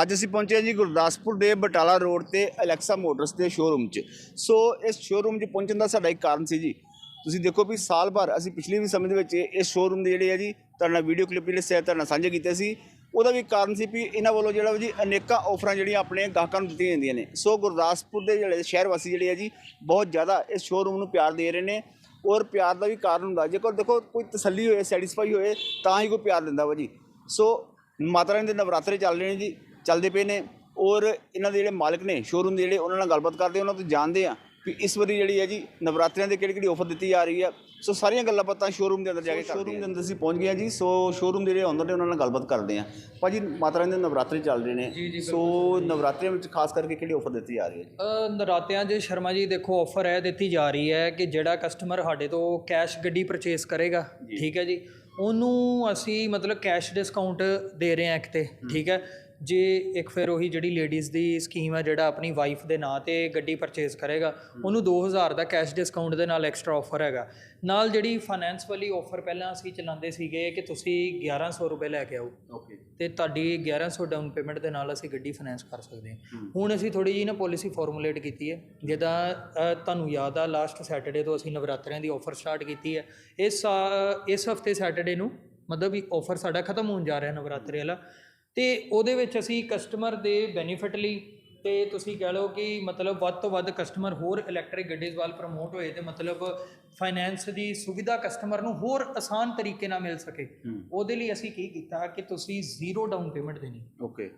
ਅੱਜ ਅਸੀਂ ਪਹੁੰਚੇ ਹਾਂ ਜੀ ਗੁਰਦਾਸਪੁਰ ਦੇ ਬਟਾਲਾ ਰੋਡ ਤੇ ਅਲੈਕਸਾ ਮੋਟਰਸ ਦੇ ਸ਼ੋਰੂਮ 'ਚ। ਸੋ ਇਸ ਸ਼ੋਰੂਮ 'ਚ ਪਹੁੰਚਣ ਦਾ ਸਾਡਾ ਇੱਕ ਕਾਰਨ ਸੀ ਜੀ। ਤੁਸੀਂ ਦੇਖੋ ਵੀ ਸਾਲ ਭਰ ਅਸੀਂ ਪਿਛਲੇ ਵੀ ਸਮੇਂ ਦੇ ਵਿੱਚ ਇਸ ਸ਼ੋਰੂਮ ਦੇ ਜਿਹੜੇ ਆ ਜੀ, ਤੁਹਾਡੇ ਨਾਲ ਵੀਡੀਓ ਕਲਿੱਪ ਜਿਹੜੇ ਸਹਿ ਤੁਹਾਡੇ ਨਾਲ ਸਾਂਝੇ ਕੀਤੇ ਸੀ, ਉਹਦਾ ਵੀ ਕਾਰਨ ਸੀ ਵੀ ਇਹਨਾਂ ਵੱਲੋਂ ਜਿਹੜਾ ਵਾ ਜੀ ਅਨੇਕਾਂ ਆਫਰਾਂ ਜਿਹੜੀਆਂ ਆਪਣੇ ਗਾਹਕਾਂ ਨੂੰ ਦਿੱਤੀਆਂ ਜਾਂਦੀਆਂ ਨੇ। ਸੋ ਗੁਰਦਾਸਪੁਰ ਦੇ ਜਿਹੜੇ ਸ਼ਹਿਰ ਵਾਸੀ ਜਿਹੜੇ ਆ ਜੀ, ਬਹੁਤ ਜ਼ਿਆਦਾ ਇਸ ਸ਼ੋਰੂਮ ਨੂੰ ਪਿਆਰ ਦੇ ਰਹੇ ਨੇ ਔਰ ਪਿਆਰ ਦਾ ਵੀ ਕਾਰਨ ਹੁੰਦਾ। ਜੇਕਰ ਦੇਖੋ ਕੋਈ ਤਸੱਲੀ ਹੋਏ ਸੈਟੀਸਫਾਈ ਹੋਏ, ਤਾਂ ਹੀ ਕੋਈ ਪਿਆਰ ਦਿੰਦਾ ਵਾ ਜੀ। ਸੋ ਮਾਤਾ ਰਾਣੀ ਦੇ ਨਵਰਾਤਰੇ ਚੱਲ ਰਹੇ ਨੇ ਜੀ। ਚੱਲਦੇ ਪਏ ਨੇ ਔਰ ਇਹਨਾਂ ਦੇ ਜਿਹੜੇ ਮਾਲਕ ਨੇ ਸ਼ੋਰੂਮ ਦੇ ਜਿਹੜੇ ਉਹਨਾਂ ਨਾਲ ਗੱਲਬਾਤ ਕਰਦੇ ਉਹਨਾਂ ਤੋਂ ਜਾਣਦੇ ਆ ਵੀ ਇਸ ਵਾਰੀ ਜਿਹੜੀ ਹੈ ਜੀ ਨਵਰਾਤਰਿਆਂ ਦੇ ਕਿਹੜੀ ਕਿਹੜੀ ਆਫਰ ਦਿੱਤੀ ਜਾ ਰਹੀ ਹੈ। ਸੋ ਸਾਰੀਆਂ ਗੱਲਾਂ ਬਾਤਾਂ ਸ਼ੋਰੂਮ ਦੇ ਅੰਦਰ ਜਾ ਕੇ ਸ਼ੋਰੂਮ ਦੇ ਅੰਦਰ ਅਸੀਂ ਪਹੁੰਚ ਗਏ ਹਾਂ ਜੀ। ਸੋ ਸ਼ੋਰੂਮ ਦੇ ਜਿਹੜੇ ਓਨਰ ਨੇ ਉਹਨਾਂ ਨਾਲ ਗੱਲਬਾਤ ਕਰਦੇ ਆ ਭਾਜੀ ਮਾਤਾ ਰਾਣੀ ਦੇ ਨਵਰਾਤਰੇ ਚੱਲ ਰਹੇ ਨੇ। ਸੋ ਨਵਰਾਤਰਿਆਂ ਵਿੱਚ ਖਾਸ ਕਰਕੇ ਕਿਹੜੀ ਆਫਰ ਦਿੱਤੀ ਜਾ ਰਹੀ ਹੈ ਨਰਾਤਿਆਂ 'ਚ ਸ਼ਰਮਾ ਜੀ ਦੇਖੋ ਆਫਰ ਹੈ ਦਿੱਤੀ ਜਾ ਰਹੀ ਹੈ ਕਿ ਜਿਹੜਾ ਕਸਟਮਰ ਸਾਡੇ ਤੋਂ ਕੈਸ਼ ਗੱਡੀ ਪਰਚੇਸ ਕਰੇਗਾ ਠੀਕ ਹੈ ਜੀ। ਉਹਨੂੰ ਅਸੀਂ ਮਤਲਬ ਕੈਸ਼ ਡਿਸਕਾਊਂਟ ਦੇ ਰਹੇ ਹਾਂ ਇੱਕ ਤੇ ਠੀਕ ਹੈ। ਜੇ ਇੱਕ ਫਿਰ ਉਹੀ ਜਿਹੜੀ ਲੇਡੀਜ਼ ਦੀ ਸਕੀਮ ਹੈ ਜਿਹੜਾ ਆਪਣੀ ਵਾਈਫ ਦੇ ਨਾਂ ਤੇ ਗੱਡੀ ਪਰਚੇਸ ਕਰੇਗਾ ਉਹਨੂੰ 2000 ਦਾ ਕੈਸ਼ ਡਿਸਕਾਊਂਟ ਦੇ ਨਾਲ ਐਕਸਟਰਾ ਆਫਰ ਹੈਗਾ। ਨਾਲ ਜਿਹੜੀ ਫਾਈਨੈਂਸ ਵਾਲੀ ਆਫਰ ਪਹਿਲਾਂ ਅਸੀਂ ਚਲਾਉਂਦੇ ਸੀਗੇ ਕਿ ਤੁਸੀਂ 1100 ਰੁਪਏ ਲੈ ਕੇ ਆਓ। ਓਕੇ ਤੇ ਤੁਹਾਡੀ 1100 ਡਾਊਨ ਪੇਮੈਂਟ ਦੇ ਨਾਲ ਅਸੀਂ ਗੱਡੀ ਫਾਈਨੈਂਸ ਕਰ ਸਕਦੇ ਹਾਂ। ਹੁਣ ਅਸੀਂ ਥੋੜੀ ਜੀ ਨਾ ਪਾਲਿਸੀ ਫਾਰਮੂਲੇਟ ਕੀਤੀ ਹੈ। ਜਿੱਦਾਂ ਅ, ਤੁਹਾਨੂੰ ਯਾਦ ਆ ਲਾਸਟ ਸੈਟਰਡੇ ਤੋਂ ਅਸੀਂ ਨਵਰਾਤਰਿਆਂ ਦੀ ਆਫਰ ਸਟਾਰਟ ਕੀਤੀ ਹੈ। ਇਸ ਇਸ ਹਫ਼ਤੇ ਸੈਟਰਡੇ ਨੂੰ ਮਤਲਬ ਵੀ ਆਫਰ ਸਾਡਾ ਖਤਮ ਹੋਣ ਜਾ ਰਿਹਾ ਨਵਰਾਤਰੀ ਵਾਲਾ। ਤੇ ਉਹਦੇ ਵਿੱਚ ਅਸੀਂ ਕਸਟਮਰ ਦੇ ਬੈਨੀਫਿਟ ਲਈ ਤੇ ਤੁਸੀਂ ਕਹਿ ਲਓ ਕਿ ਮਤਲਬ ਵੱਧ ਤੋਂ ਵੱਧ ਕਸਟਮਰ ਹੋਰ ਇਲੈਕਟ੍ਰਿਕ ਗੱਡੀਜ਼ ਵੱਲ ਪ੍ਰਮੋਟ ਹੋਏ ਤੇ ਮਤਲਬ ਫਾਈਨੈਂਸ ਦੀ ਸੁਵਿਧਾ ਕਸਟਮਰ ਨੂੰ ਹੋਰ ਆਸਾਨ ਤਰੀਕੇ ਨਾਲ ਮਿਲ ਸਕੇ। ਉਹਦੇ ਲਈ ਅਸੀਂ ਕੀ ਕੀਤਾ ਕਿ ਤੁਸੀਂ ਜ਼ੀਰੋ ਡਾਊਨ ਪੇਮੈਂਟ ਦੇਣੀ। ਓਕੇ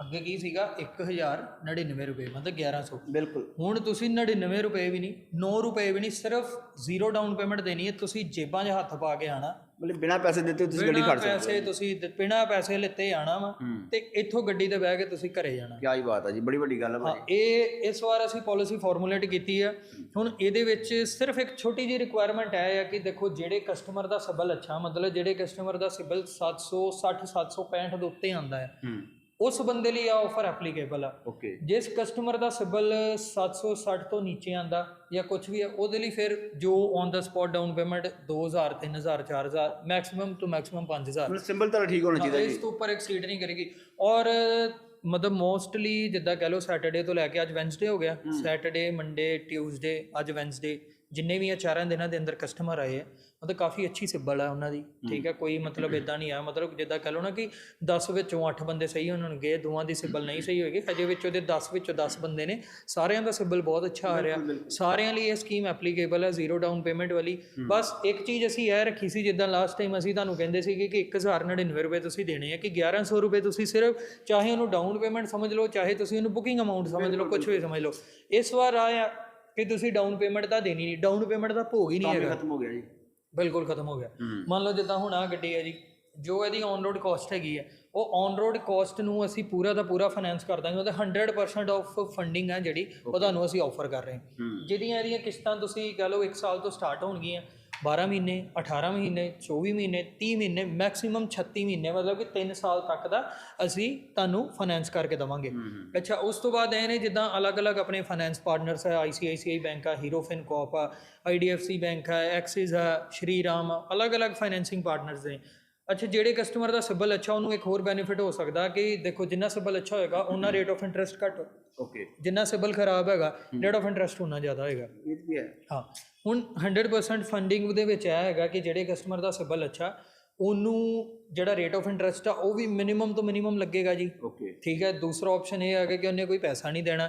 ਅੱਗੇ ਕੀ ਸੀਗਾ? 1099 ਰੁਪਏ ਮਤਲਬ 1100 ਬਿਲਕੁਲ। ਹੁਣ ਤੁਸੀਂ 99 ਰੁਪਏ ਵੀ ਨਹੀਂ 9 ਰੁਪਏ ਵੀ ਨਹੀਂ ਸਿਰਫ ਜ਼ੀਰੋ ਡਾਊਨ ਪੇਮੈਂਟ ਦੇਣੀ ਹੈ। ਤੁਸੀਂ ਜੇਬਾਂ 'ਚ ਹੱਥ ਪਾ ਕੇ ਆਣਾ ਮਤਲਬ ਬਿਨਾਂ ਪੈਸੇ ਦਿੱਤੇ ਤੁਸੀਂ ਗੱਡੀ ਖੜ ਸਕਦੇ ਪੈਸੇ ਤੁਸੀਂ ਬਿਨਾਂ ਪੈਸੇ ਲਿੱਤੇ ਆਣਾ ਵਾ ਹੂੰ। ਤੇ ਇੱਥੋਂ ਗੱਡੀ ਤੇ ਬਹਿ ਕੇ ਤੁਸੀਂ ਘਰੇ ਜਾਣਾ। ਕੀ ਹੀ ਬਾਤ ਹੈ ਜੀ ਬੜੀ ਵੱਡੀ ਗੱਲ ਹੈ ਹਾਂ ਭਾਜੀ। ਇਹ ਇਸ ਵਾਰ ਅਸੀਂ ਪਾਲਿਸੀ ਫਾਰਮੂਲੇਟ ਕੀਤੀ ਹੈ ਹੁਣ ਇਹਦੇ ਵਿੱਚ ਸਿਰਫ ਇੱਕ ਛੋਟੀ ਜਿਹੀ ਰਿਕੁਆਇਰਮੈਂਟ ਹੈ ਕਿ ਦੇਖੋ ਜਿਹੜੇ ਕਸਟਮਰ ਦਾ ਸਿਬਲ ਅੱਛਾ ਮਤਲਬ ਜਿਹੜੇ ਕਸਟਮਰ ਦਾ ਸਿਬਲ 760 765 ਦੇ ਉੱਤੇ ਆਂਦਾ ਹੈ। ਹੂੰ। ਉਸ ਬੰਦੇ ਲਈ ਆ ਆਫਰ ਐਪਲੀਕੇਬਲ ਆ। ਓਕੇ ਜਿਸ ਕਸਟਮਰ ਦਾ ਸਿਬਲ 760 ਤੋਂ ਨੀਚੇ ਆਂਦਾ ਜਾਂ ਕੁਝ ਵੀ ਹੈ ਉਹਦੇ ਲਈ ਫਿਰ ਜੋ on the spot down payment 2000 3000 4000 maximum ਤੋਂ ਮੈਕਸਿਮਮ 5000 ਮਤਲਬ ਸਿੰਬਲ ਤਾਂ ਠੀਕ ਹੋਣਾ ਚਾਹੀਦਾ ਇਸ ਜੀ। ਤੋਂ ਉੱਪਰ ਐਕਸੀਡ ਨਹੀਂ ਕਰੇਗੀ। ਔਰ ਮਤਲਬ ਮੋਸਟਲੀ ਜਿੱਦਾਂ ਕਹ ਲਓ ਸੈਟਰਡੇ ਤੋਂ ਲੈ ਕੇ ਅੱਜ ਵੈਂਸਡੇ ਹੋ ਗਿਆ। ਸੈਟਰਡੇ ਮੰਡੇ ਟਿਊਜ਼ਡੇ ਅੱਜ ਵੈਂਸਡੇ ਜਿੰਨੇ ਵੀ ਆ ਚਾਰਾਂ ਦਿਨਾਂ ਦੇ ਅੰਦਰ ਕਸਟਮਰ ਆਏ ਆ ਮਤਲਬ ਕਾਫੀ ਅੱਛੀ ਸਿਬਲ ਆ ਉਹਨਾਂ ਦੀ ਠੀਕ ਹੈ ਕੋਈ ਮਤਲਬ ਇਦਾਂ ਨਹੀਂ ਆ ਮਤਲਬ ਜਿੱਦਾਂ ਕਹ ਲਓ ਨਾ ਕਿ 10 ਵਿੱਚੋਂ 8 ਬੰਦੇ ਸਹੀ ਹੋਣਗੇ ਦੋਵਾਂ ਦੀ ਸਿਬਲ ਨਹੀਂ ਸਹੀ ਹੋਏਗੀ ਅਜੇ ਵਿੱਚ ਉਹਦੇ 10 ਵਿੱਚੋਂ 10 ਬੰਦੇ ਨੇ ਸਾਰਿਆਂ ਦਾ ਸਿਬਲ ਬਹੁਤ ਅੱਛਾ ਆ ਰਿਹਾ ਸਾਰਿਆਂ ਲਈ ਇਹ ਸਕੀਮ ਐਪਲੀਕੇਬਲ ਹੈ ਜ਼ੀਰੋ ਡਾਊਨ ਪੇਮੈਂਟ ਵਾਲੀ। ਬਸ ਇੱਕ ਚੀਜ਼ ਅਸੀਂ ਇਹ ਰੱਖੀ ਸੀ ਜਿੱਦਾਂ ਲਾਸਟ ਟਾਈਮ ਅਸੀਂ ਤੁਹਾਨੂੰ ਕਹਿੰਦੇ ਸੀਗੇ ਕਿ 1099 ਰੁਪਏ ਤੁਸੀਂ ਦੇਣੇ ਆ ਕਿ 1100 ਰੁਪਏ ਤੁਸੀਂ ਸਿਰਫ ਚਾਹੇ ਉਹਨੂੰ ਡਾਊਨ ਪੇਮੈਂਟ ਸਮਝ ਲਓ ਚਾਹੇ ਤੁਸੀਂ ਉਹਨੂੰ ਬੁਕਿੰਗ ਅਮਾਉਂਟ ਸਮਝ ਲਓ ਕੁਝ ਵੀ ਸਮਝ ਲਓ। ਇਸ ਵਾਰ ਆਇਆ ਕਿ ਤੁਸੀਂ ਡਾਊਨ ਪੇਮੈਂਟ ਤਾਂ ਦੇਣੀ ਨਹੀਂ ਡਾਊਨ ਪੇਮੈਂਟ ਦਾ ਭੋਗ ਹੀ ਨਹੀਂ ਹੈਗਾ। ਖਤਮ ਹੋ ਗਿਆ ਜੀ। ਬਿਲਕੁਲ ਖਤਮ ਹੋ ਗਿਆ। ਮੰਨ ਲਓ ਜਿੱਦਾਂ ਹੁਣ ਆ ਗੱਡੀ ਹੈ ਜੀ ਜੋ ਇਹਦੀ ਔਨ ਰੋਡ ਕਾਸਟ ਹੈਗੀ ਹੈ ਉਹ ਔਨ ਰੋਡ ਕਾਸਟ ਨੂੰ ਅਸੀਂ ਪੂਰਾ ਦਾ ਪੂਰਾ ਫਾਈਨੈਂਸ ਕਰ ਦਾਂਗੇ ਉਹਦਾ 100% ਆਫ ਫੰਡਿੰਗ ਹੈ ਜਿਹੜੀ ਉਹ ਤੁਹਾਨੂੰ ਅਸੀਂ ਆਫਰ ਕਰ ਰਹੇ ਹਾਂ। ਜਿਹਦੀਆਂ ਇਹਦੀਆਂ ਕਿਸ਼ਤਾਂ ਤੁਸੀਂ ਕਹ ਲਓ 1 ਸਾਲ ਤੋਂ ਸਟਾਰਟ ਹੋਣਗੀਆਂ 12 ਮਹੀਨੇ 18 ਮਹੀਨੇ 24 ਮਹੀਨੇ 30 ਮਹੀਨੇ ਮੈਕਸਿਮਮ 36 ਮਹੀਨੇ ਮਤਲਬ ਕਿ 3 ਸਾਲ ਤੱਕ ਦਾ ਅਸੀਂ ਤੁਹਾਨੂੰ ਫਾਈਨੈਂਸ ਕਰਕੇ ਦਵਾਂਗੇ। ਅੱਛਾ ਉਸ ਤੋਂ ਬਾਅਦ ਇਹ ਨੇ ਜਿੱਦਾਂ ਅਲੱਗ-ਅਲੱਗ ਆਪਣੇ ਫਾਈਨੈਂਸ ਪਾਰਟਨਰਸ ਹੈ ICICI ਬੈਂਕ ਆ ਹੀਰੋ ਫਿਨਕੋਪ ਆ IDFC ਬੈਂਕ ਹੈ ਐਕਸਿਸ ਆ, ਅਲੱਗ-ਅਲੱਗ ਫਾਈਨੈਂਸਿੰਗ ਪਾਰਟਨਰਸ ਨੇ। ਅੱਛਾ ਜਿਹੜੇ ਕਸਟਮਰ ਦਾ ਸਿਬਲ ਅੱਛਾ ਉਹਨੂੰ ਇੱਕ ਹੋਰ ਬੈਨੀਫਿਟ ਹੋ ਸਕਦਾ ਕਿ ਦੇਖੋ ਜਿੰਨਾ ਸਿਬਲ ਅੱਛਾ ਹੋਏਗਾ ਉਹਨਾਂ ਰੇਟ ਆਫ ਇੰਟਰਸਟ ਘੱਟ। ਓਕੇ ਜਿੰਨਾ ਸਿਬਲ ਖਰਾਬ ਹੈਗਾ ਰੇਟ ਆਫ ਇੰਟਰਸਟ ਉਨਾ ਜ਼ਿਆਦਾ ਹੋਏਗਾ। ਇਹ ਵੀ ਹੈ। ਹਾਂ। ਹੁਣ 100% ਫੰਡਿੰਗ ਦੇ ਵਿੱਚ ਇਹ ਹੈਗਾ ਕਿ ਜਿਹੜੇ ਕਸਟਮਰ ਦਾ ਸਿਬਲ ਅੱਛਾ ਉਹਨੂੰ ਜਿਹੜਾ ਰੇਟ ਆਫ ਇੰਟਰਸਟ ਆ ਉਹ ਵੀ ਮਿਨੀਮਮ ਤੋਂ ਮਿਨੀਮਮ ਲੱਗੇਗਾ ਜੀ। ਓਕੇ ਠੀਕ ਹੈ ਦੂਸਰਾ ਆਪਸ਼ਨ ਇਹ ਹੈਗਾ ਕਿ ਉਹਨੇ ਕੋਈ ਪੈਸਾ ਨਹੀਂ ਦੇਣਾ।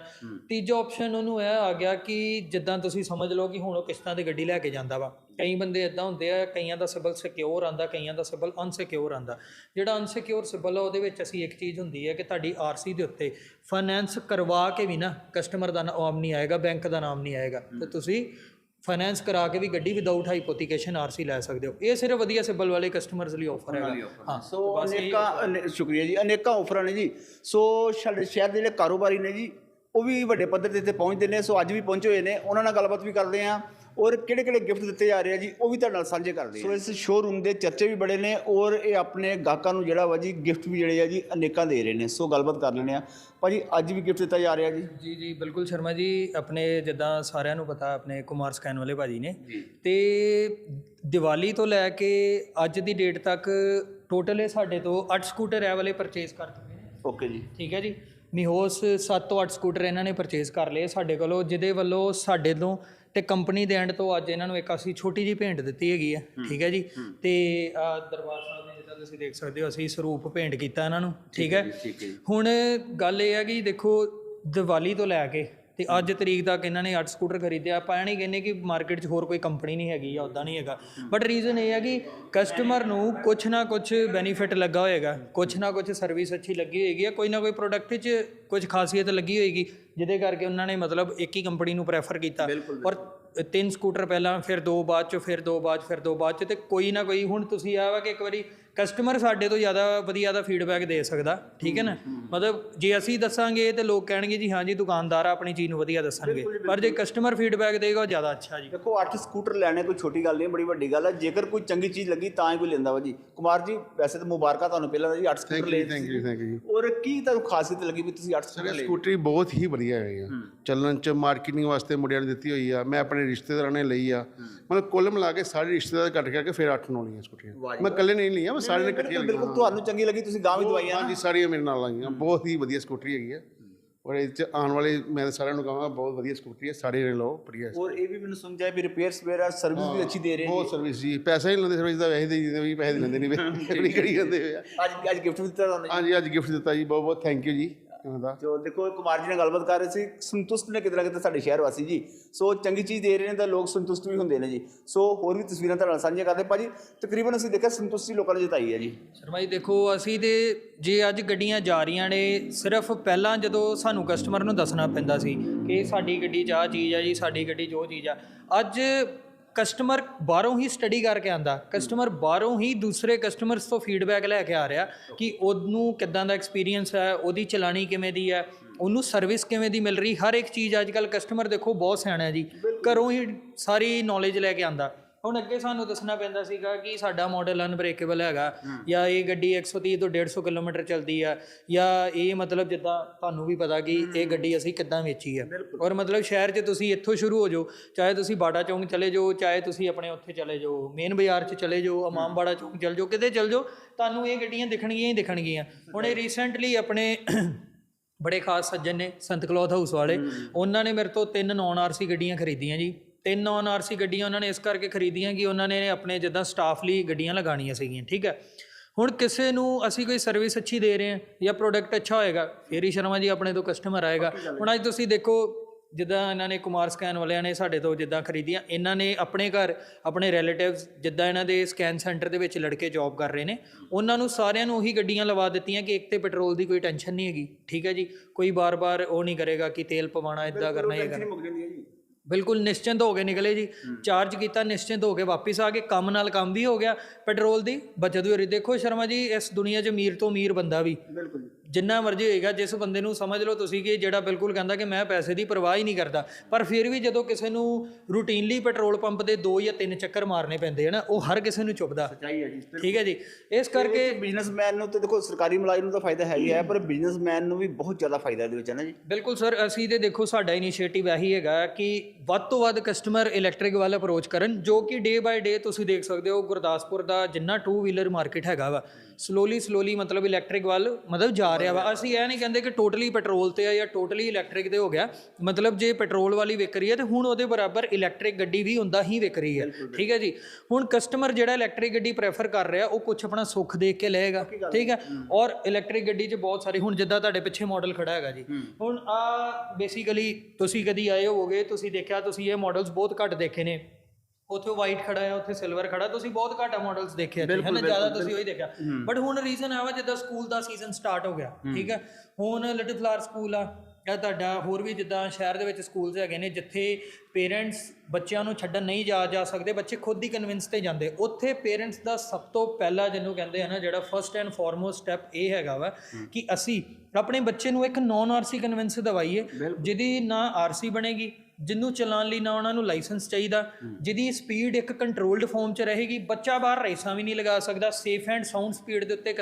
ਤੀਜਾ ਆਪਸ਼ਨ ਉਹਨੂੰ ਇਹ ਆ ਗਿਆ ਕਿ ਜਿੱਦਾਂ ਤੁਸੀਂ ਸਮਝ ਲਓ ਕਿ ਹੁਣ ਉਹ ਕਿਸ਼ਤਾਂ ਤੇ ਗੱਡੀ ਲੈ ਕੇ ਜਾਂਦਾ ਵਾ। ਕਈ ਬੰਦੇ ਇਦਾਂ ਹੁੰਦੇ ਆ ਕਈਆਂ ਦਾ ਸਿਬਲ ਸਿਕਿਉਰ ਆਂਦਾ ਕਈਆਂ ਦਾ ਸਿਬਲ ਅਨਸਿਕਿਉਰ ਆਂਦਾ ਜਿਹੜਾ ਅਨਸਿਕਿਉਰ ਸਿਬਲ ਆ ਉਹਦੇ ਵਿੱਚ ਅਸੀਂ ਇੱਕ ਚੀਜ਼ ਹੁੰਦੀ ਹੈ ਕਿ ਤੁਹਾਡੀ ਆਰਸੀ ਦੇ ਉੱਤੇ ਫਾਈਨੈਂਸ ਕਰਵਾ ਕੇ ਵੀ ਨਾ ਕਸਟਮਰ ਦਾ ਨਾਮ ਨਹੀਂ ਆਏਗਾ ਬੈਂਕ ਦਾ ਨਾਮ ਨਹੀਂ ਆਏਗਾ। ਤੇ ਤੁਸੀਂ ਫਾਈਨੈਂਸ ਕਰਾ ਕੇ ਵੀ ਗੱਡੀ ਵਿਦਆਊਟ ਹਾਈਪੋਥੀਕੇਸ਼ਨ ਆਰਸੀ ਲੈ ਸਕਦੇ ਹੋ। ਇਹ ਸਿਰਫ ਵਧੀਆ ਸਿਬਲ ਵਾਲੇ ਕਸਟਮਰਸ ਲਈ ਆਫਰ ਹੈਗਾ। ਹਾਂ। ਸੋ ਅਨੇਕਾਂ ਅਨੇ- ਸ਼ੁਕਰੀਆ ਜੀ। ਅਨੇਕਾਂ ਆਫਰਾਂ ਨੇ ਜੀ। ਸੋ ਸਾਡੇ ਸ਼ਹਿਰ ਦੇ ਜਿਹੜੇ ਕਾਰੋਬਾਰੀ ਨੇ ਜੀ ਉਹ ਵੀ ਵੱਡੇ ਪੱਧਰ ਤੇ ਇੱਥੇ ਪਹੁੰਚਦੇ ਨੇ। ਸੋ ਅੱਜ ਵੀ ਪਹੁੰਚੇ ਹੋਏ ਨੇ। ਉਹਨਾਂ ਨਾਲ ਗੱਲਬਾਤ ਵੀ ਕਰਦੇ ਆ ਔਰ ਕਿਹੜੇ ਕਿਹੜੇ ਗਿਫਟ ਦਿੱਤੇ ਜਾ ਰਹੇ ਆ ਜੀ ਉਹ ਵੀ ਤੁਹਾਡੇ ਨਾਲ ਸਾਂਝੇ ਕਰਦੇ ਆ ਸੋ ਇਸ ਸ਼ੋਰੂਮ ਦੇ ਚਰਚੇ ਵੀ ਬੜੇ ਨੇ ਔਰ ਇਹ ਆਪਣੇ ਗਾਹਕਾਂ ਨੂੰ ਜਿਹੜਾ ਵਾ ਜੀ ਗਿਫਟ ਵੀ ਜਿਹੜੇ ਆ ਜੀ ਅਨੇਕਾਂ ਦੇ ਰਹੇ ਨੇ। ਸੋ ਗੱਲਬਾਤ ਕਰ ਲੈਣੇ ਆ ਭਾਜੀ ਅੱਜ ਵੀ ਗਿਫਟ ਦਿੱਤਾ ਜਾ ਰਿਹਾ ਜੀ? ਜੀ ਜੀ ਬਿਲਕੁਲ ਸ਼ਰਮਾ ਜੀ ਆਪਣੇ ਜਿੱਦਾਂ ਸਾਰਿਆਂ ਨੂੰ ਪਤਾ ਆਪਣੇ ਕੁਮਾਰ ਸਕੈਨ ਵਾਲੇ ਭਾਜੀ ਨੇ। ਤੇ ਦੀਵਾਲੀ ਤੋਂ ਲੈ ਕੇ ਅੱਜ ਦੀ ਡੇਟ ਤੱਕ ਟੋਟਲ ਇਹ ਸਾਡੇ ਤੋਂ 8 ਸਕੂਟਰ ਇਹ ਵਾਲੇ ਪਰਚੇਸ ਕਰ ਚੁੱਕੇ ਨੇ। ਓਕੇ ਜੀ। ਠੀਕ ਹੈ ਜੀ? ਮਿਹੋਸ 7 ਤੋਂ 8 ਸਕੂਟਰ ਇਹਨਾਂ ਨੇ ਪਰਚੇਸ ਕਰ ਲਏ ਸਾਡੇ ਕੋਲੋਂ ਜਿਹਦੇ ਵੱਲੋਂ ਸਾਡੇ ਤੋਂ ਤੇ ਕੰਪਨੀ ਦੇ ਐਂਡ ਤੋਂ ਅੱਜ ਇਹਨਾਂ ਨੂੰ ਇੱਕ ਅਸੀਂ ਛੋਟੀ ਜੀ ਭੇਂਟ ਦਿੱਤੀ ਹੈਗੀ ਹੈ ਠੀਕ ਹੈ ਜੀ? ਤੇ ਦਰਬਾਰ ਸਾਹਿਬ ਨੇ ਜਿੱਦਾਂ ਤੁਸੀਂ ਦੇਖ ਸਕਦੇ ਹੋ ਅਸੀਂ ਸਰੂਪ ਭੇਂਟ ਕੀਤਾ ਇਹਨਾਂ ਨੂੰ ਠੀਕ ਹੈ ਹੁਣ ਗੱਲ ਇਹ ਹੈ ਕਿ ਦੇਖੋ ਦੀਵਾਲੀ ਤੋਂ ਲੈ ਕੇ ਤੇ ਅੱਜ ਤਰੀਕ ਤੱਕ ਇਹਨਾਂ ਨੇ 8 ਸਕੂਟਰ ਖਰੀਦਿਆ ਆਪਾਂ ਇਹ ਨਹੀਂ ਕਹਿੰਦੇ ਕਿ ਮਾਰਕੀਟ 'ਚ ਹੋਰ ਕੋਈ ਕੰਪਨੀ ਨਹੀਂ ਹੈਗੀ ਜਾਂ ਉਦਾਂ ਨਹੀਂ ਹੈਗਾ। ਬਟ ਰੀਜ਼ਨ ਇਹ ਹੈ ਕਿ ਕਸਟਮਰ ਨੂੰ ਕੁਝ ਨਾ ਕੁਝ ਬੈਨੀਫਿਟ ਲੱਗਾ ਹੋਏਗਾ। ਕੁਝ ਨਾ ਕੁਝ ਸਰਵਿਸ ਅੱਛੀ ਲੱਗੀ ਹੋਏਗੀ ਜਾਂ ਕੋਈ ਨਾ ਕੋਈ ਪ੍ਰੋਡਕਟ 'ਚ ਕੁਝ ਖਾਸੀਅਤ ਲੱਗੀ ਹੋਏਗੀ। ਜਿਹਦੇ ਕਰਕੇ ਉਹਨਾਂ ਨੇ ਮਤਲਬ ਇੱਕ ਹੀ ਕੰਪਨੀ ਨੂੰ ਪ੍ਰੈਫਰ ਕੀਤਾ। ਔਰ ਤਿੰਨ ਸਕੂਟਰ ਪਹਿਲਾਂ ਫਿਰ ਦੋ ਬਾਅਦ ਚ ਫਿਰ ਦੋ ਬਾਅਦ 'ਚ, ਫਿਰ ਦੋ ਬਾਅਦ ਚ ਤੇ ਕੋਈ ਨਾ ਕੋਈ ਹੁਣ ਤੁਸੀਂ ਆ ਵਾ ਕਿ ਇੱਕ ਵਾਰੀ ਕਸਟਮਰ ਸਾਡੇ ਤੋਂ ਜ਼ਿਆਦਾ ਵਧੀਆ ਦਾ ਫੀਡਬੈਕ ਦੇ ਸਕਦਾ ਠੀਕ ਹੈ ਨਾ? ਮਤਲਬ ਜੇ ਅਸੀਂ ਦੱਸਾਂਗੇ ਤੇ ਲੋਕ ਕਹਿਣਗੇ ਜੀ ਹਾਂ ਜੀ ਦੁਕਾਨਦਾਰ ਆਪਣੀ ਚੀਜ਼ ਨੂੰ ਵਧੀਆ ਦੱਸਣਗੇ। ਪਰ ਜੇ ਕਸਟਮਰ ਫੀਡਬੈਕ ਦੇਗਾ ਉਹ ਜ਼ਿਆਦਾ ਅੱਛਾ ਜੀ। ਦੇਖੋ 8 ਸਕੂਟਰ ਲੈਣੇ ਕੋਈ ਛੋਟੀ ਗੱਲ ਨਹੀਂ ਬੜੀ ਵੱਡੀ ਗੱਲ ਹੈ ਜੇਕਰ ਕੋਈ ਚੰਗੀ ਚੀਜ਼ ਲੱਗੀ ਤਾਂ ਹੀ ਕੋਈ ਲੈਂਦਾ ਵਾ ਜੀ। ਕੁਮਾਰ ਜੀ ਵੈਸੇ ਤਾਂ ਮੁਬਾਰਕਾਂ ਤੁਹਾਨੂੰ ਪਹਿਲਾਂ ਤਾਂ ਜੀ 8 ਸਕੂਟਰ ਲਏ ਥੈਂਕ ਯੂ ਥੈਂਕ ਯੂ ਔਰ ਕੀ ਤੁਹਾਨੂੰ ਖਾਸੀਅਤ ਲੱਗੀ ਵੀ ਤੁਸੀਂ 8 ਸਕੂਟਰ ਲਏ? ਸਕੂਟਰੀ ਬਹੁਤ ਹੀ ਵਧੀਆ ਹੈ ਆ। ਚੱਲਣ ਚ ਮਾਰਕੀਟਿੰਗ ਵਾਸਤੇ ਮੁੰਡਿਆਂ ਨੂੰ ਦਿੱਤੀ ਹੋਈ ਆ। ਮੈਂ ਆਪਣੇ ਰਿਸ਼ਤੇਦਾਰਾਂ ਨੇ ਲਈ ਆ। ਮਤਲਬ ਕੁੱਲ ਮਿਲਾ ਕੇ ਸਾਰੇ ਰਿਸ਼ਤੇਦਾਰ ਕੱਟ ਕਰਕੇ ਫਿਰ 8 ਨੌ ਲਈਆਂ ਸਕੂਟਰੀਆਂ ਮੈਂ ਇਕੱਲੇ ਨਹੀਂ ਲਈਆਂ ਮੈਂ ਸਾਰੇ ਨੇ ਇਕੱਠੀਆਂ ਲਈਆਂ ਬਿਲਕੁਲ ਤੁਹਾਨੂੰ ਚੰਗੀ ਲੱਗੀ ਤੁਸੀਂ ਗਾਂ ਵੀ ਦਵਾਈਆਂ ਹਾਂਜੀ ਸਾਰੀਆਂ ਮੇਰੇ ਨਾਲ ਆਈਆਂ ਬਹੁਤ ਹੀ ਵਧੀਆ ਸਕੂਟਰੀ ਹੈਗੀ ਆ। ਔਰ ਇਹ ਚ ਆਉਣ ਵਾਲੇ ਮੈਂ ਤਾਂ ਸਾਰਿਆਂ ਨੂੰ ਕਹਾਂਗਾ ਬਹੁਤ ਵਧੀਆ ਸਕੂਟਰੀ ਹੈ ਸਾਰੇ ਨੇ ਲਓ ਵਧੀਆ ਔਰ ਇਹ ਵੀ ਮੈਨੂੰ ਸਮਝਾਇਆ ਵੀ ਰਿਪੇਅਰ ਆ ਸਰਵਿਸ ਵੀ ਅੱਛੀ ਦੇ ਰਹੇ ਬਹੁਤ ਸਰਵਿਸ ਜੀ ਪੈਸਾ ਹੀ ਨਹੀਂ ਲੈਂਦੇ ਸਰਵਿਸ ਦਾ ਵੈਸੇ ਦੇ ਵੀ ਪੈਸੇ ਲੈਂਦੇ ਨਹੀਂ ਵੀ ਕਰੀ ਜਾਂਦੇ ਹੋਏ ਆ। ਅੱਜ ਅੱਜ ਗਿਫਟ ਦਿੱਤਾ ਤੁਹਾਨੂੰ ਹਾਂਜੀ ਅੱਜ ਗਿਫਟ ਦਿੱਤਾ ਜੀ ਬਹੁਤ ਬਹੁਤ ਥੈਂਕ ਯੂ ਜੀ। ਦਾ। ਜੋ ਦੇਖੋ ਕੁਮਾਰ ਜੀ ਨਾਲ ਗੱਲਬਾਤ ਕਰ ਰਹੇ ਸੀ। ਸੰਤੁਸ਼ਟ ਨੇ ਕਿਤੇ ਨਾ ਕਿਤੇ ਸਾਡੇ ਸ਼ਹਿਰ ਵਾਸੀ ਜੀ। ਸੋ ਚੰਗੀ ਚੀਜ਼ ਦੇ ਰਹੇ ਨੇ ਤਾਂ ਲੋਕ ਸੰਤੁਸ਼ਟ ਵੀ ਹੁੰਦੇ ਨੇ ਜੀ। ਸੋ ਹੋਰ ਵੀ ਤਸਵੀਰਾਂ ਤੁਹਾਡੇ ਨਾਲ ਸਾਂਝੀਆਂ ਕਰਦੇ। ਭਾਜੀ ਤਕਰੀਬਨ ਅਸੀਂ ਦੇਖਿਆ ਸੰਤੁਸ਼ਟੀ ਲੋਕਾਂ ਨੇ ਜਤਾਈ ਹੈ ਜੀ। ਸ਼ਰਮਾ ਜੀ ਦੇਖੋ ਅਸੀਂ ਤੇ ਜੇ ਅੱਜ ਗੱਡੀਆਂ ਜਾ ਰਹੀਆਂ ਨੇ ਸਿਰਫ ਪਹਿਲਾਂ ਜਦੋਂ ਸਾਨੂੰ ਕਸਟਮਰ ਨੂੰ ਦੱਸਣਾ ਪੈਂਦਾ ਸੀ ਕਿ ਸਾਡੀ ਗੱਡੀ 'ਚ ਆਹ ਚੀਜ਼ ਆ ਜੀ ਸਾਡੀ ਗੱਡੀ 'ਚ ਉਹ ਚੀਜ਼ ਆ। ਅੱਜ ਕਸਟਮਰ ਬਾਹਰੋਂ ਹੀ ਸਟੱਡੀ ਕਰਕੇ ਆਂਦਾ ਕਸਟਮਰ ਬਾਹਰੋਂ ਹੀ ਦੂਸਰੇ ਕਸਟਮਰਸ ਤੋਂ ਫੀਡਬੈਕ ਲੈ ਕੇ ਆ ਰਿਹਾ ਕਿ ਉਹਨੂੰ ਕਿੱਦਾਂ ਦਾ ਐਕਸਪੀਰੀਅੰਸ ਹੈ ਉਹਦੀ ਚਲਾਣੀ ਕਿਵੇਂ ਦੀ ਹੈ ਉਹਨੂੰ ਸਰਵਿਸ ਕਿਵੇਂ ਦੀ ਮਿਲ ਰਹੀ ਹਰ ਇੱਕ ਚੀਜ਼ ਅੱਜ ਕੱਲ ਕਸਟਮਰ ਦੇਖੋ ਬਹੁਤ ਸਿਆਣਾ ਹੈ ਜੀ। ਘਰੋਂ ਹੀ ਸਾਰੀ ਨੌਲੇਜ ਲੈ ਕੇ ਆਂਦਾ ਹੁਣ ਅੱਗੇ ਸਾਨੂੰ ਦੱਸਣਾ ਪੈਂਦਾ ਸੀਗਾ ਕਿ ਸਾਡਾ ਮਾਡਲ ਅਨਬ੍ਰੇਕੇਬਲ ਹੈਗਾ ਜਾਂ ਇਹ ਗੱਡੀ 130 ਤੋਂ 150 ਕਿਲੋਮੀਟਰ ਚੱਲਦੀ ਆ ਜਾਂ ਇਹ ਮਤਲਬ ਜਿੱਦਾਂ ਤੁਹਾਨੂੰ ਵੀ ਪਤਾ ਕਿ ਇਹ ਗੱਡੀ ਅਸੀਂ ਕਿੱਦਾਂ ਵੇਚੀ ਆ। ਔਰ ਮਤਲਬ ਸ਼ਹਿਰ 'ਚ ਤੁਸੀਂ ਇੱਥੋਂ ਸ਼ੁਰੂ ਹੋ ਜਾਓ ਚਾਹੇ ਤੁਸੀਂ ਬਾਟਾ ਚੌਂਕ ਚਲੇ ਜਾਓ ਚਾਹੇ ਤੁਸੀਂ ਆਪਣੇ ਉੱਥੇ ਚਲੇ ਜਾਓ ਮੇਨ ਬਾਜ਼ਾਰ 'ਚ ਚਲੇ ਜਾਓ ਇਮਾਮਬਾੜਾ ਚੌਂਕ ਚਲੇ ਜਾਓ ਕਿਤੇ ਚਲੇ ਜਾਓ ਤੁਹਾਨੂੰ ਇਹ ਗੱਡੀਆਂ ਦਿਖਣਗੀਆਂ ਹੀ ਦਿਖਣਗੀਆਂ। ਹੁਣ ਇਹ ਰੀਸੈਂਟਲੀ ਆਪਣੇ ਬੜੇ ਖਾਸ ਸੱਜਣ ਨੇ ਸੰਤ ਕਲੌਥ ਹਾਊਸ ਵਾਲੇ ਉਹਨਾਂ ਨੇ ਮੇਰੇ ਤੋਂ ਤਿੰਨ ਨੌਨ ਆਰਸੀ ਗੱਡੀਆਂ ਖਰੀਦੀਆਂ ਜੀ। ਤਿੰਨ ਨੌਨ ਆਰਸੀ ਗੱਡੀਆਂ ਉਹਨਾਂ ਨੇ ਇਸ ਕਰਕੇ ਖਰੀਦੀਆਂ ਕਿ ਉਹਨਾਂ ਨੇ ਆਪਣੇ ਜਿੱਦਾਂ ਸਟਾਫ ਲਈ ਗੱਡੀਆਂ ਲਗਾਉਣੀਆਂ ਸੀਗੀਆਂ ਠੀਕ ਹੈ। ਹੁਣ ਕਿਸੇ ਨੂੰ ਅਸੀਂ ਕੋਈ ਸਰਵਿਸ ਅੱਛੀ ਦੇ ਰਹੇ ਹਾਂ ਜਾਂ ਪ੍ਰੋਡਕਟ ਅੱਛਾ ਹੋਏਗਾ ਫੇਰ ਹੀ ਸ਼ਰਮਾ ਜੀ ਆਪਣੇ ਤੋਂ ਕਸਟਮਰ ਆਏਗਾ। ਹੁਣ ਅੱਜ ਤੁਸੀਂ ਦੇਖੋ ਜਿੱਦਾਂ ਇਹਨਾਂ ਨੇ ਕੁਮਾਰ ਸਕੈਨ ਵਾਲਿਆਂ ਨੇ ਸਾਡੇ ਤੋਂ ਜਿੱਦਾਂ ਖਰੀਦੀਆਂ ਇਹਨਾਂ ਨੇ ਆਪਣੇ ਘਰ ਆਪਣੇ ਰਿਲੇਟਿਵਸ ਜਿੱਦਾਂ ਇਹਨਾਂ ਦੇ ਸਕੈਨ ਸੈਂਟਰ ਦੇ ਵਿੱਚ ਲੜਕੇ ਜੌਬ ਕਰ ਰਹੇ ਨੇ ਉਹਨਾਂ ਨੂੰ ਸਾਰਿਆਂ ਨੂੰ ਉਹੀ ਗੱਡੀਆਂ ਲਵਾ ਦਿੱਤੀਆਂ ਕਿ ਇੱਕ ਤੇ ਪੈਟਰੋਲ ਦੀ ਕੋਈ ਟੈਨਸ਼ਨ ਨਹੀਂ ਹੈਗੀ ਠੀਕ ਹੈ ਜੀ। ਕੋਈ ਬਾਰ-ਬਾਰ ਉਹ ਨਹੀਂ ਕਰੇਗਾ ਕਿ ਤੇਲ ਪਵਾਉਣਾ ਇਦਾਂ ਕਰਨਾ ਇਹ ਕਰਨਾ। ਬਿਲਕੁਲ ਨਿਸ਼ਚਿੰਤ ਹੋ ਕੇ ਨਿਕਲੇ ਜੀ। ਚਾਰਜ ਕੀਤਾ ਨਿਸ਼ਚਿੰਤ ਹੋ ਕੇ ਵਾਪਿਸ ਆ ਗਏ। ਕੰਮ ਨਾਲ ਕੰਮ ਵੀ ਹੋ ਗਿਆ। ਪੈਟਰੋਲ ਦੀ ਬਚਤ ਵੀ ਹੋ ਰਹੀ। ਦੇਖੋ ਸ਼ਰਮਾ ਜੀ ਇਸ ਦੁਨੀਆ 'ਚ ਅਮੀਰ ਤੋਂ ਅਮੀਰ ਬੰਦਾ ਵੀ। ਬਿਲਕੁਲ ਜਿੰਨਾ ਮਰਜ਼ੀ ਹੋਏਗਾ ਜਿਸ ਬੰਦੇ ਨੂੰ ਸਮਝ ਲਓ ਤੁਸੀਂ ਕਿ ਜਿਹੜਾ ਬਿਲਕੁਲ ਕਹਿੰਦਾ ਕਿ ਮੈਂ ਪੈਸੇ ਦੀ ਪਰਵਾਹ ਹੀ ਨਹੀਂ ਕਰਦਾ ਪਰ ਫਿਰ ਵੀ ਜਦੋਂ ਕਿਸੇ ਨੂੰ ਰੂਟੀਨਲੀ ਪੈਟਰੋਲ ਪੰਪ ਦੇ ਦੋ ਜਾਂ ਤਿੰਨ ਚੱਕਰ ਮਾਰਨੇ ਪੈਂਦੇ ਹਨ ਉਹ ਹਰ ਕਿਸੇ ਨੂੰ ਚੁੱਭਦਾ। ਚਾਹੀ ਹੈ ਜੀ ਠੀਕ ਹੈ ਜੀ? ਇਸ ਕਰਕੇ ਬਿਜ਼ਨਸਮੈਨ ਨੂੰ ਤੇ ਦੇਖੋ ਸਰਕਾਰੀ ਮੁਲਾਜ਼ਮ ਨੂੰ ਤਾਂ ਫਾਇਦਾ ਹੈ ਹੀ ਹੈ ਪਰ ਬਿਜ਼ਨਸਮੈਨ ਨੂੰ ਵੀ ਬਹੁਤ ਜ਼ਿਆਦਾ ਫਾਇਦਾ ਇਹਦੇ ਵਿੱਚ ਹੈ ਨਾ ਜੀ। ਬਿਲਕੁਲ ਸਰ ਅਸੀਂ ਤੇ ਦੇਖੋ ਸਾਡਾ ਇਨੀਸ਼ੀਏਟਿਵ ਇਹੀ ਹੈਗਾ ਕਿ ਵੱਧ ਤੋਂ ਵੱਧ ਕਸਟਮਰ ਇਲੈਕਟ੍ਰਿਕ ਵੱਲ ਅਪਰੋਚ ਕਰਨ ਜੋ ਕਿ ਡੇ ਬਾਏ ਡੇ ਤੁਸੀਂ ਦੇਖ ਸਕਦੇ ਹੋ ਗੁਰਦਾਸਪੁਰ ਦਾ ਜਿੰਨਾ ਟੂ ਵੀਲਰ ਮਾਰਕੀਟ ਹੈਗਾ ਵਾ ਸਲੋਲੀ ਸਲੋਲੀ ਮਤਲਬ ਇਲੈਕਟ੍ਰਿਕ ਵੱਲ ਮਤਲਬ ਜਾ ਰਿਹਾ ਵਾ। ਅਸੀਂ ਇਹ ਨਹੀਂ ਕਹਿੰਦੇ ਕਿ ਟੋਟਲੀ ਪੈਟਰੋਲ ਤੇ ਆ ਜਾਂ ਟੋਟਲੀ ਇਲੈਕਟ੍ਰਿਕ ਤੇ ਹੋ ਗਿਆ। ਮਤਲਬ ਜੇ ਪੈਟਰੋਲ ਵਾਲੀ ਵਿਕ ਰਹੀ ਹੈ ਤੇ ਹੁਣ ਉਹਦੇ ਬਰਾਬਰ ਇਲੈਕਟ੍ਰਿਕ ਗੱਡੀ ਵੀ ਹੁੰਦਾ ਹੀ ਵਿਕ ਰਹੀ ਹੈ। ਠੀਕ ਹੈ ਜੀ? ਹੁਣ ਕਸਟਮਰ ਜਿਹੜਾ ਇਲੈਕਟ੍ਰਿਕ ਗੱਡੀ ਪ੍ਰੈਫਰ ਕਰ ਰਿਹਾ ਉਹ ਕੁਝ ਆਪਣਾ ਸੁੱਖ ਦੇਖ ਕੇ ਲਏਗਾ। ਠੀਕ ਹੈ? ਔਰ ਇਲੈਕਟ੍ਰਿਕ ਗੱਡੀ 'ਚ ਬਹੁਤ ਸਾਰੇ ਹੁਣ ਜਿੱਦਾਂ ਤੁਹਾਡੇ ਪਿੱਛੇ ਮਾਡਲ ਖੜਾ ਹੈਗਾ ਜੀ। ਹੁਣ ਆ ਬੇਸਿਕਲੀ ਤੁਸੀਂ ਕਦੀ ਆਏ ਹੋਵੋਗੇ ਤੁਸੀਂ ਦੇਖਿਆ ਤੁਸੀਂ ਇਹ ਮਾਡਲਸ ਬਹੁਤ ਘੱਟ ਦੇਖੇ ਨੇ। ਉੱਥੇ ਵਾਈਟ ਖੜਾ ਹੈ ਉੱਥੇ ਸਿਲਵਰ ਖੜਾ ਤੁਸੀਂ ਬਹੁਤ ਘੱਟ ਮਾਡਲਸ ਦੇਖੇ ਹੈ ਨਾ? ਜ਼ਿਆਦਾ ਤੁਸੀਂ ਉਹੀ ਦੇਖਿਆ। ਬਟ ਹੁਣ ਰੀਜ਼ਨ ਆਵਾ ਜਿੱਦਾਂ ਸਕੂਲ ਦਾ ਸੀਜ਼ਨ ਸਟਾਰਟ ਹੋ ਗਿਆ ਠੀਕ ਹੈ? ਹੁਣ ਲਿਟਲ ਫਲਾਰ ਸਕੂਲ ਆ ਜਾਂ ਤੁਹਾਡਾ ਹੋਰ ਵੀ ਜਿੱਦਾਂ ਸ਼ਹਿਰ ਦੇ ਵਿੱਚ ਸਕੂਲਸ ਹੈਗੇ ਨੇ ਜਿੱਥੇ ਪੇਰੈਂਟਸ ਬੱਚਿਆਂ ਨੂੰ ਛੱਡਣ ਨਹੀਂ ਜਾ ਜਾ ਸਕਦੇ ਬੱਚੇ ਖੁਦ ਹੀ ਕਨਵਿੰਸ ਤੇ ਜਾਂਦੇ। ਉੱਥੇ ਪੇਰੈਂਟਸ ਦਾ ਸਭ ਤੋਂ ਪਹਿਲਾ ਜਿਹਨੂੰ ਕਹਿੰਦੇ ਆ ਨਾ ਜਿਹੜਾ ਫਰਸਟ ਐਂਡ ਫੋਰਮੋਸਟ ਸਟੈਪ ਇਹ ਹੈਗਾ ਵਾ ਕਿ ਅਸੀਂ ਆਪਣੇ ਬੱਚੇ ਨੂੰ ਇੱਕ ਨੌਨ ਆਰਸੀ ਕਨਵਿੰਸ ਦਵਾਈਏ ਜਿਹਦੀ ਨਾ ਆਰਸੀ ਬਣੇਗੀ ਜਿਹਨੂੰ ਚਲਾਉਣ ਲਈ ਨਾ ਉਹਨਾਂ ਨੂੰ ਲਾਇਸੈਂਸ ਚਾਹੀਦਾ ਜਿਹਦੀ ਸਪੀਡ ਇੱਕ ਕੰਟਰੋਲਡ ਫਾਰਮ 'ਚ ਰਹੇਗੀ ਬੱਚਾ ਬਾਹਰ ਰੇਸਾਂ ਵੀ ਨਹੀਂ ਲਗਾ ਸਕਦਾ ਸੇਫ ਐਂਡ ਸਾਊਂਡ ਸਪੀਡ ਦੇ ਉੱਤੇ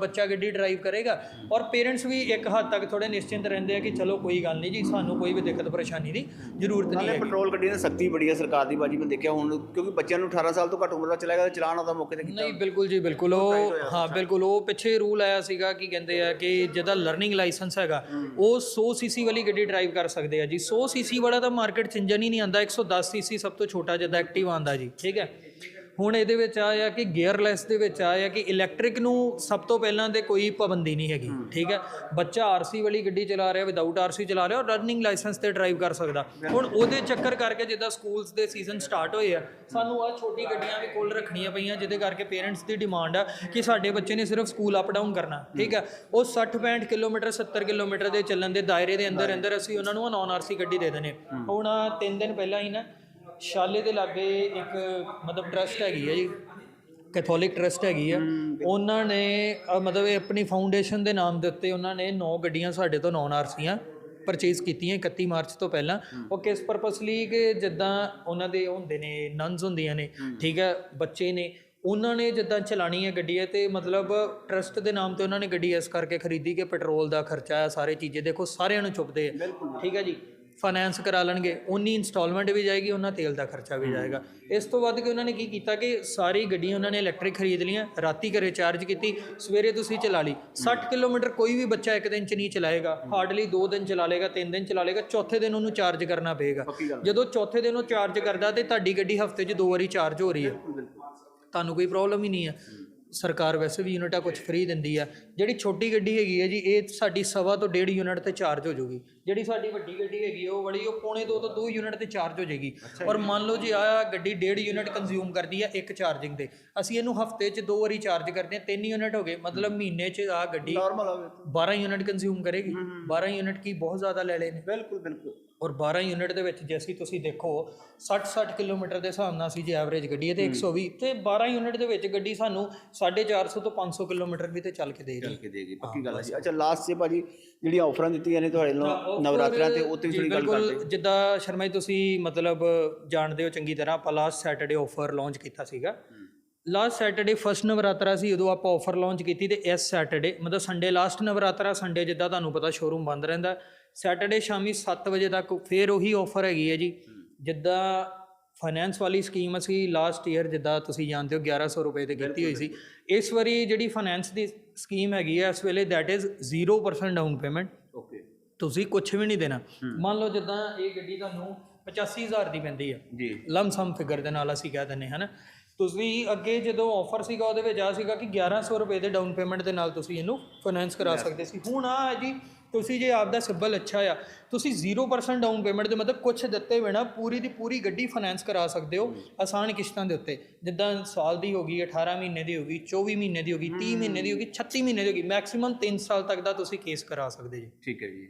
ਬੱਚਾ ਗੱਡੀ ਡਰਾਈਵ ਕਰੇਗਾ। ਔਰ ਪੇਰੈਂਟਸ ਵੀ ਇੱਕ ਹੱਦ ਤੱਕ ਥੋੜੇ ਨਿਸ਼ਚਿੰਤ ਰਹਿੰਦੇ ਆ ਕਿ ਚਲੋ ਕੋਈ ਗੱਲ ਨਹੀਂ ਜੀ ਸਾਨੂੰ ਕੋਈ ਵੀ ਦਿੱਕਤ ਪਰੇਸ਼ਾਨੀ ਦੀ ਜ਼ਰੂਰਤ ਨਹੀਂ ਹੈ ਪੈਟਰੋਲ ਗੱਡੀਆਂ ਦੀ ਸਖਤੀ ਬੜੀ ਹੈ ਸਰਕਾਰ ਦੀ ਬਾਜੀ ਮੈਂ ਦੇਖਿਆ ਹੁਣ ਕਿਉਂਕਿ ਬੱਚਿਆਂ ਨੂੰ 18 ਸਾਲ ਤੋਂ ਘੱਟ ਉਮਰ ਦਾ ਚਲਾਏਗਾ ਤਾਂ ਚਲਾਨ ਉਹਦਾ ਮੌਕੇ ਤੇ ਕੀਤਾ। ਨਹੀਂ ਬਿਲਕੁਲ ਜੀ ਬਿਲਕੁਲ ਉਹ ਹਾਂ ਬਿਲਕੁਲ ਉਹ ਪਿੱਛੇ ਰੂਲ ਆਇਆ ਸੀਗਾ ਕੀ ਕਹਿੰਦੇ ਆ ਕਿ ਜਿਹਦਾ ਲਰਨਿੰਗ ਲਾਇਸੈਂਸ ਹੈਗਾ ਉਹ 100 ਸੀਸੀ ਵਾਲੀ ਗੱਡੀ ਡਰਾਈਵ ਕਰ ਸਕਦੇ ਆ ਜੀ। 100 ਸੀਸੀ ਵਾਲਾ ਤਾਂ ਮਾਰਕੀਟ 'ਚ ਇੰਜਨ ਹੀ ਨਹੀਂ ਆਂਦਾ 110 ਸੀਸੀ ਸਭ ਤੋਂ ਛੋਟਾ ਜਿਹਦਾ ਐਕਟਿਵ ਆਂਦਾ ਜੀ। ਠੀਕ ਹੈ? ਹੁਣ ਇਹਦੇ ਵਿੱਚ ਆਇਆ ਕਿ ਗੇਅਰਲੈਸ ਦੇ ਵਿੱਚ ਆਇਆ ਕਿ ਇਲੈਕਟ੍ਰਿਕ ਨੂੰ ਸਭ ਤੋਂ ਪਹਿਲਾਂ ਤੇ ਕੋਈ ਪਾਬੰਦੀ ਨਹੀਂ ਹੈਗੀ ਠੀਕ ਹੈ? ਬੱਚਾ ਆਰਸੀ ਵਾਲੀ ਗੱਡੀ ਚਲਾ ਰਿਹਾ ਵਿਦਆਊਟ ਆਰਸੀ ਚਲਾ ਰਿਹਾ ਔਰ ਰਨਿੰਗ ਲਾਇਸੈਂਸ ਤੇ ਡਰਾਈਵ ਕਰ ਸਕਦਾ। ਹੁਣ ਉਹਦੇ ਚੱਕਰ ਕਰਕੇ ਜਿੱਦਾਂ ਸਕੂਲਸ ਦੇ ਸੀਜ਼ਨ ਸਟਾਰਟ ਹੋਏ ਆ ਸਾਨੂੰ ਆ ਛੋਟੀ ਗੱਡੀਆਂ ਵੀ ਕੋਲ ਰੱਖਣੀਆਂ ਪਈਆਂ ਜਿਹਦੇ ਕਰਕੇ ਪੇਰੈਂਟਸ ਦੀ ਡਿਮਾਂਡ ਆ ਕਿ ਸਾਡੇ ਬੱਚੇ ਨੇ ਸਿਰਫ ਸਕੂਲ ਅਪ ਡਾਊਨ ਕਰਨਾ ਠੀਕ ਹੈ? ਉਹ 60 65 ਕਿਲੋਮੀਟਰ 70 ਕਿਲੋਮੀਟਰ ਦੇ ਚੱਲਣ ਦੇ ਦਾਇਰੇ ਦੇ ਅੰਦਰ ਅੰਦਰ ਅਸੀਂ ਉਹਨਾਂ ਨੂੰ ਨਾਨ ਆਰਸੀ ਗੱਡੀ ਦੇ ਦੇਣੇ ਹੁਣ ਤਿੰਨ ਦਿਨ ਪਹਿਲਾਂ ਹੀ ਨਾ ਸ਼ਾਲੇ ਦੇ ਲਾਗੇ ਇੱਕ ਮਤਲਬ ਟਰਸਟ ਹੈਗੀ ਹੈ ਜੀ ਕੈਥੋਲਿਕ ਟਰਸਟ ਹੈਗੀ ਆ। ਉਹਨਾਂ ਨੇ ਅ, ਮਤਲਬ ਇਹ ਆਪਣੀ ਫਾਊਂਡੇਸ਼ਨ ਦੇ ਨਾਮ ਦੇ ਉੱਤੇ ਉਹਨਾਂ ਨੇ 9 ਗੱਡੀਆਂ ਸਾਡੇ ਤੋਂ ਨੌਨ ਆਰਸੀਆਂ ਪਰਚੇਜ਼ ਕੀਤੀਆਂ 31 ਮਾਰਚ ਤੋਂ ਪਹਿਲਾਂ। ਉਹ ਕਿਸ ਪਰਪਸ ਲਈ ਕਿ ਜਿੱਦਾਂ ਉਹਨਾਂ ਦੇ ਉਹ ਹੁੰਦੇ ਨੇ ਨਨਸ ਹੁੰਦੀਆਂ ਨੇ ਠੀਕ ਹੈ ਬੱਚੇ ਨੇ। ਉਹਨਾਂ ਨੇ ਜਿੱਦਾਂ ਚਲਾਣੀ ਹੈ ਗੱਡੀ ਹੈ ਤੇ ਮਤਲਬ ਟਰਸਟ ਦੇ ਨਾਮ ਤੇ ਉਹਨਾਂ ਨੇ ਗੱਡੀ ਇਸ ਕਰਕੇ ਖਰੀਦੀ ਕਿ ਪੈਟਰੋਲ ਦਾ ਖਰਚਾ ਹੈ ਸਾਰੇ ਚੀਜ਼ੇ ਦੇਖੋ ਸਾਰਿਆਂ ਨੂੰ ਚੁੱਪਦੇ ਆ। ਠੀਕ ਹੈ ਜੀ। ਫਾਈਨੈਂਸ ਕਰਾ ਲੈਣਗੇ ਉਨੀ ਇਨਸਟਾਲਮੈਂਟ ਵੀ ਜਾਏਗੀ ਉਹਨਾਂ ਤੇਲ ਦਾ ਖਰਚਾ ਵੀ ਜਾਏਗਾ। ਇਸ ਤੋਂ ਵੱਧ ਕੇ ਉਹਨਾਂ ਨੇ ਕੀ ਕੀਤਾ ਕਿ ਸਾਰੀ ਗੱਡੀਆਂ ਉਹਨਾਂ ਨੇ ਇਲੈਕਟ੍ਰਿਕ ਖਰੀਦ ਲੀਆਂ ਰਾਤੀ ਘਰੇ ਚਾਰਜ ਕੀਤੀ ਸਵੇਰੇ ਤੁਸੀਂ ਚਲਾ ਲਈ। 60 ਕਿਲੋਮੀਟਰ ਕੋਈ ਵੀ ਬੱਚਾ ਇੱਕ ਦਿਨ ਚ ਨਹੀਂ ਚਲਾਏਗਾ ਹਾਰਡਲੀ 2 ਦਿਨ ਚਲਾ ਲੇਗਾ 3 ਦਿਨ ਚਲਾ ਲੇਗਾ ਚੌਥੇ ਦਿਨ ਉਹਨੂੰ ਚਾਰਜ ਕਰਨਾ ਪਏਗਾ। ਜਦੋਂ ਚੌਥੇ ਦਿਨ ਉਹ ਚਾਰਜ ਕਰਦਾ ਤੇ ਤੁਹਾਡੀ ਗੱਡੀ ਹਫ਼ਤੇ 'ਚ ਦੋ ਵਾਰੀ ਚਾਰਜ ਹੋ ਰਹੀ ਹੈ। ਤੁਹਾਨੂੰ ਕੋਈ ਪ੍ਰੋਬਲਮ ਹੀ ਨਹੀਂ ਹੈ। ਸਰਕਾਰ ਵੈਸੇ ਵੀ ਯੂਨਿਟਾਂ ਕੁਝ ਫ੍ਰੀ ਦਿੰਦੀ ਆ। ਜਿਹੜੀ ਛੋਟੀ ਗੱਡੀ ਹੈਗੀ ਹੈ ਜੀ ਇਹ ਸਾਡੀ ਸਵਾ ਤੋਂ ਡੇਢ ਯੂਨਿਟ ਤੇ ਚਾਰਜ ਹੋ ਜਾਊਗੀ। ਜਿਹੜੀ ਸਾਡੀ ਵੱਡੀ ਗੱਡੀ ਹੈਗੀ ਉਹ ਵਾਲੀ ਉਹ ਪੌਣੇ ਦੋ ਤੋਂ ਦੋ ਯੂਨਿਟ ਤੇ ਚਾਰਜ ਹੋ ਜਾਏਗੀ। ਔਰ ਮੰਨ ਲਓ ਜੀ ਆ ਗੱਡੀ ਡੇਢ ਯੂਨਿਟ ਕੰਜ਼ਿਊਮ ਕਰਦੀ ਹੈ ਇੱਕ ਚਾਰਜਿੰਗ ਦੇ ਅਸੀਂ ਇਹਨੂੰ ਹਫ਼ਤੇ 'ਚ ਦੋ ਵਾਰੀ ਚਾਰਜ ਕਰਦੇ ਹਾਂ ਤਿੰਨ ਯੂਨਿਟ ਹੋ ਗਏ। ਮਤਲਬ ਮਹੀਨੇ 'ਚ ਆ ਗੱਡੀ ਨਾਰਮਲ ਹੋਵੇ 12 ਯੂਨਿਟ ਕੰਜ਼ਿਊਮ ਕਰੇਗੀ। 12 ਯੂਨਿਟ ਕੀ ਬਹੁਤ ਜ਼ਿਆਦਾ ਲੈ ਨੇ ਬਿਲਕੁਲ ਬਿਲਕੁਲ। ਔਰ 12 ਯੂਨਿਟ ਦੇ ਵਿੱਚ ਜੇ ਅਸੀਂ ਤੁਸੀਂ ਦੇਖੋ 60-60 ਕਿਲੋਮੀਟਰ ਦੇ ਹਿਸਾਬ ਨਾਲ ਅਸੀਂ ਜੇ ਐਵਰੇਜ ਗੱਡੀ ਹੈ ਤੇ 120 ਤੇ 12 ਯੂਨਿਟ ਦੇ ਵਿੱਚ ਗੱਡੀ ਸਾਨੂੰ 450 ਤੋਂ 500 ਕਿਲੋਮੀਟਰ ਵੀ ਤੇ ਚੱਲ ਕੇ ਦੇ ਰਹੀ। ਹੈ ਕੇ ਦੇਗੀ ਪੱਕੀ ਗੱਲ ਹੈ। ਜੀ ਅੱਛਾ ਲਾਸਟ 'ਚ ਭਾਜੀ ਜਿਹੜੀਆਂ ਆਫਰਾਂ ਦਿੱਤੀਆਂ ਨੇ ਤੁਹਾਡੇ ਨੂੰ ਨਵਰਾਤਰਿਆਂ ਤੇ ਉਹ ਤੇ ਵੀ ਥੋੜੀ ਗੱਲ ਬਿਲਕੁਲ ਕਰਦੇ। ਜਿੱਦਾਂ ਸ਼ਰਮਾ ਜੀ ਤੁਸੀਂ ਮਤਲਬ ਜਾਣਦੇ ਹੋ ਚੰਗੀ ਤਰ੍ਹਾਂ ਆਪਾਂ ਲਾਸਟ ਸੈਟਰਡੇ ਆਫਰ ਲਾਂਚ ਕੀਤਾ ਸੀਗਾ। ਲਾਸਟ ਸੈਟਰਡੇ ਫਸਟ ਨਵਰਾਤਰਾ ਸੀ ਉਦੋਂ ਆਪਾਂ ਆਫਰ ਲਾਂਚ ਕੀਤੀ ਤੇ ਇਸ ਸੈਟਰਡੇ ਮਤਲਬ ਸੰਡੇ ਲਾਸਟ ਨਵਰਾਤਰਾ ਸੰਡੇ ਜਿੱਦਾਂ ਤੁਹਾਨੂੰ ਪਤਾ ਸ਼ੋਰੂਮ ਬੰਦ ਰਹਿੰਦਾ। ਸੈਟਰਡੇ ਸ਼ਾਮੀ 7 ਵਜੇ ਤੱਕ ਫੇਰ ਉਹੀ ਆਫਰ ਹੈਗੀ ਹੈ ਜੀ। ਜਿੱਦਾਂ ਫਾਈਨੈਂਸ ਵਾਲੀ ਸਕੀਮ ਅਸੀਂ ਲਾਸਟ ਈਅਰ ਜਿੱਦਾਂ ਤੁਸੀਂ ਜਾਣਦੇ ਹੋ 1100 ਰੁਪਏ ਤੇ ਕੀਤੀ ਹੋਈ ਸੀ। ਇਸ ਵਾਰੀ ਜਿਹੜੀ ਫਾਈਨੈਂਸ ਦੀ ਸਕੀਮ ਹੈਗੀ ਹੈ ਇਸ ਵੇਲੇ that is 0% down payment okay ਤੁਸੀਂ ਕੁਝ ਵੀ ਨਹੀਂ ਦੇਣਾ। ਮੰਨ ਲਓ ਜਿੱਦਾਂ ਇਹ ਗੱਡੀ ਤੁਹਾਨੂੰ 85000 ਦੀ ਪੈਂਦੀ ਹੈ ਜੀ। ਲਮ ਸਮ ਫਿਗਰ ਦੇ ਨਾਲ ਅਸੀਂ ਕਹਿ ਦਿੰਨੇ ਹਨ। ਤੁਸੀਂ ਅੱਗੇ ਜਦੋਂ ਆਫਰ ਸੀਗਾ ਉਹਦੇ ਵਿੱਚ ਆ ਸੀਗਾ ਕਿ 1100 ਰੁਪਏ ਦੇ ਡਾਊਨ ਪੇਮੈਂਟ ਦੇ ਨਾਲ ਤੁਸੀਂ ਇਹਨੂੰ ਫਾਈਨੈਂਸ ਕਰਾ ਸਕਦੇ ਸੀ। ਹੁਣ ਆ ਹੈ ਜੀ ਤੁਸੀਂ ਜੇ ਆਪਦਾ ਸਿਬਲ ਅੱਛਾ ਆ ਤੁਸੀਂ 0% ਡਾਊਨ ਪੇਮੈਂਟ ਦੇ ਮਤਲਬ ਕੁਝ ਦਿੱਤੇ ਬਿਨਾ ਪੂਰੀ ਦੀ ਪੂਰੀ ਗੱਡੀ ਫਾਈਨੈਂਸ ਕਰਾ ਸਕਦੇ ਹੋ ਆਸਾਨ ਕਿਸ਼ਤਾਂ ਦੇ ਉੱਤੇ। ਜਿੱਦਾਂ ਸਾਲ ਦੀ ਹੋ ਗਈ 18 ਮਹੀਨੇ ਦੀ ਹੋ ਗਈ 24 ਮਹੀਨੇ ਦੀ ਹੋ ਗਈ 30 ਮਹੀਨੇ ਦੀ ਹੋ ਗਈ 36 ਮਹੀਨੇ ਦੀ ਹੋ ਗਈ ਮੈਕਸਿਮਮ 3 ਸਾਲ ਤੱਕ ਦਾ ਤੁਸੀਂ ਕੇਸ ਕਰਾ ਸਕਦੇ ਜੀ। ਠੀਕ ਹੈ ਜੀ।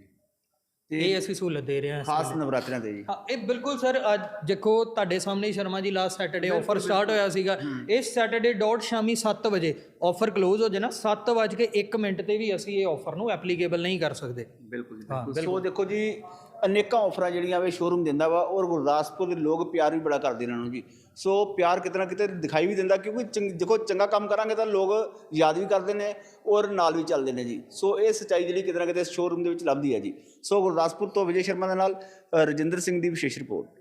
ਇਹ ਅਸੀਂ ਸਹੂਲਤ ਦੇ ਰਹੇ ਹਾਂ ਖਾਸ ਨਵਰਾਤਰਿਆਂ ਤੇ ਜੀ। ਹਾਂ ਇਹ ਬਿਲਕੁਲ ਸਰ ਅੱਜ ਦੇਖੋ ਤੁਹਾਡੇ ਸਾਹਮਣੇ ਹੀ Sharma ji last Saturday offer start ਹੋਇਆ ਸੀਗਾ। ਇਸ ਸੈਟਰਡੇ ਡਾਟ ਸ਼ਾਮੀ 7 ਵਜੇ ਆਫਰ ਕਲੋਜ਼ ਹੋ ਜਾਣਾ 7 ਵਜੇ ਕੇ 1 ਮਿੰਟ ਤੇ ਵੀ ਅਸੀਂ ਇਹ ਆਫਰ ਨੂੰ ਐਪਲੀਕੇਬਲ ਨਹੀਂ ਕਰ ਸਕਦੇ। ਬਿਲਕੁਲ ਜੀ ਬਿਲਕੁਲ। ਸੋ ਦੇਖੋ ਜੀ ਅਨੇਕਾਂ ਆਫਰਾਂ ਜਿਹੜੀਆਂ ਵੇ ਸ਼ੋਰੂਮ ਦਿੰਦਾ ਵਾ ਔਰ ਗੁਰਦਾਸਪੁਰ ਦੇ ਲੋਕ ਪਿਆਰ ਵੀ ਬੜਾ ਕਰਦੇ ਇਹਨਾਂ ਨੂੰ ਜੀ। ਸੋ ਪਿਆਰ ਕਿਤੇ ਨਾ ਕਿਤੇ ਦਿਖਾਈ ਵੀ ਦਿੰਦਾ, ਕਿਉਂਕਿ ਚੰਗ- ਦੇਖੋ ਚੰਗਾ ਕੰਮ ਕਰਾਂਗੇ ਤਾਂ ਲੋਕ ਯਾਦ ਵੀ ਕਰਦੇ ਨੇ ਔਰ ਨਾਲ ਵੀ ਚੱਲਦੇ ਨੇ ਜੀ। ਸੋ ਇਹ ਸੱਚਾਈ ਜਿਹੜੀ ਕਿਤੇ ਨਾ ਕਿਤੇ ਸ਼ੋਰੂਮ ਦੇ ਵਿੱਚ ਲੱਭਦੀ ਹੈ ਜੀ। ਸੋ ਗੁਰਦਾਸਪੁਰ ਤੋਂ ਵਿਜੇ ਸ਼ਰਮਾ ਦੇ ਨਾਲ ਰਜਿੰਦਰ ਸਿੰਘ ਦੀ ਵਿਸ਼ੇਸ਼ ਰਿਪੋਰਟ